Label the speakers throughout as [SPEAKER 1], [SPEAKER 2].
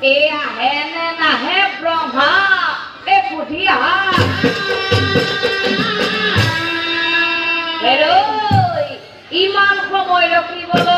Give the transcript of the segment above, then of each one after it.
[SPEAKER 1] এ আহে নাহে ব্ৰহ্মা এ হেৰৈ ইমান সময় ৰখিবলৈ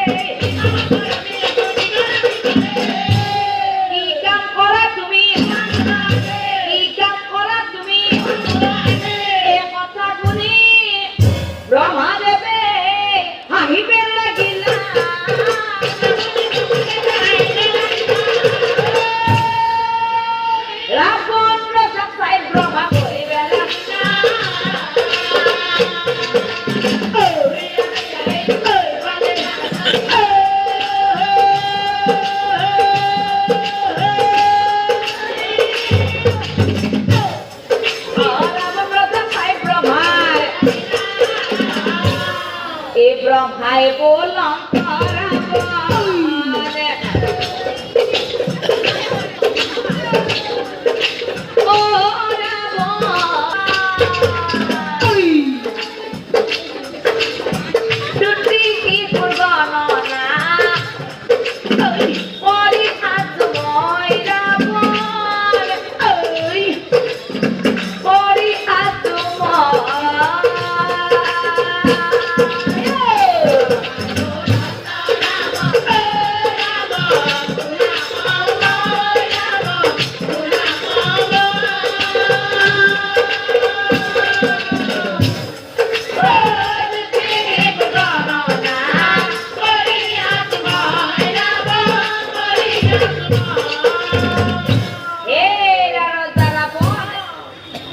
[SPEAKER 1] এই ব্ৰহ্মাই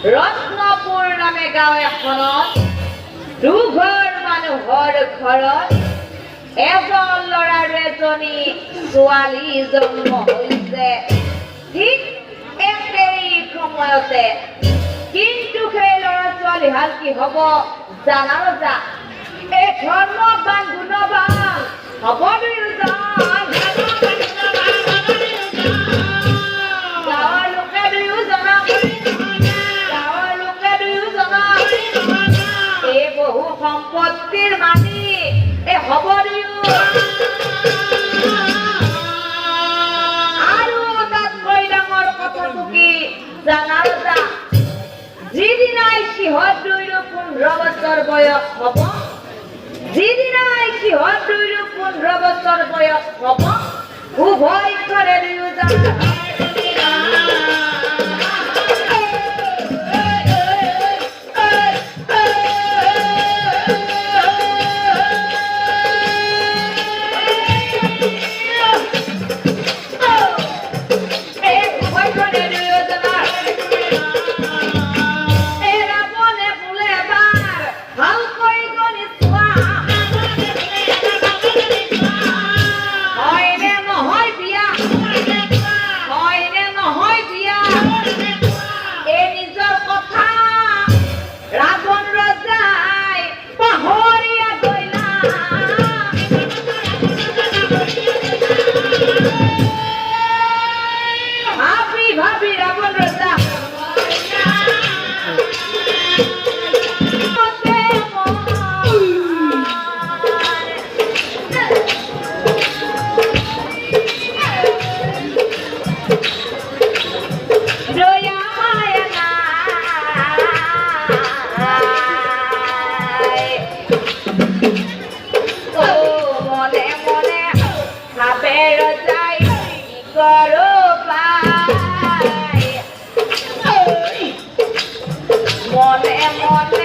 [SPEAKER 1] ৰত্নপুৰ নামে গাঁও এখনত দুঘৰ মানুহৰ ঘৰত এজন ল'ৰা আৰু এজনী ছোৱালী জন্ম হৈছে। ঠিক একেই সময়তে। কিন্তু সেই ল'ৰা ছোৱালী হাল কি হ'ব জানা ৰজা? এই ধৰ্মবান গুণবান হ'ব দুয়োজন যিদিনাই সিহঁত দুয়ো পোন্ধৰ বছৰ বয়স হ'ব। যিদিনাই সিহঁত দুয়ো পোন্ধৰ বছৰ বয়স হ'ব। উভয় ঘৰে দুয়োজন é mole.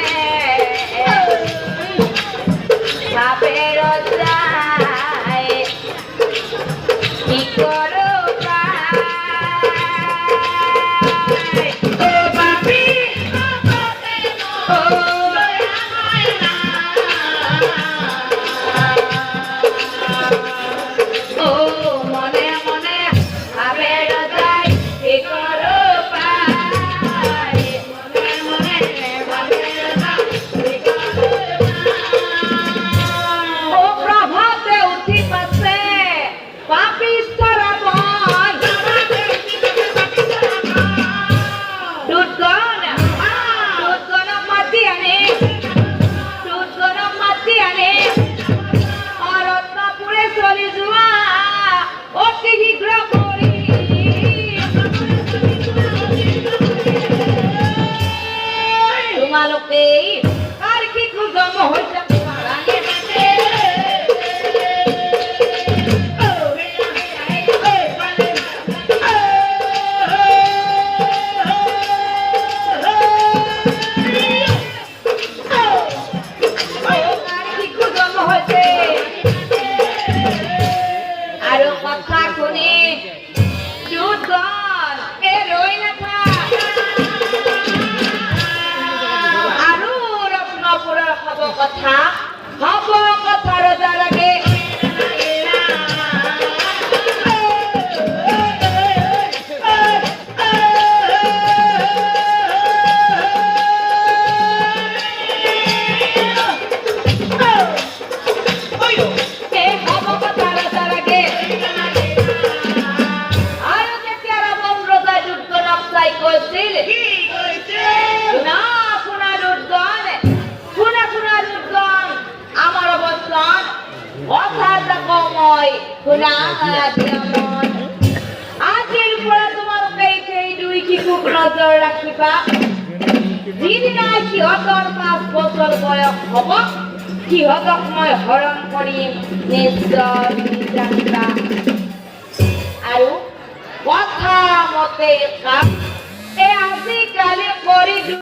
[SPEAKER 1] I'll. কথা হব কথা ৰজাৰ আজির পরে তোমার পেটে দুই কি খুব নজর রাখিবা যিদিন সিহঁতৰ পাঁচ বছৰ বয়স হ'ব সিহঁতক মই হৰণ কৰিম নিশ্চয়। ৰাখিবা আৰু কথা মতে কাম এই আজিকালি কৰি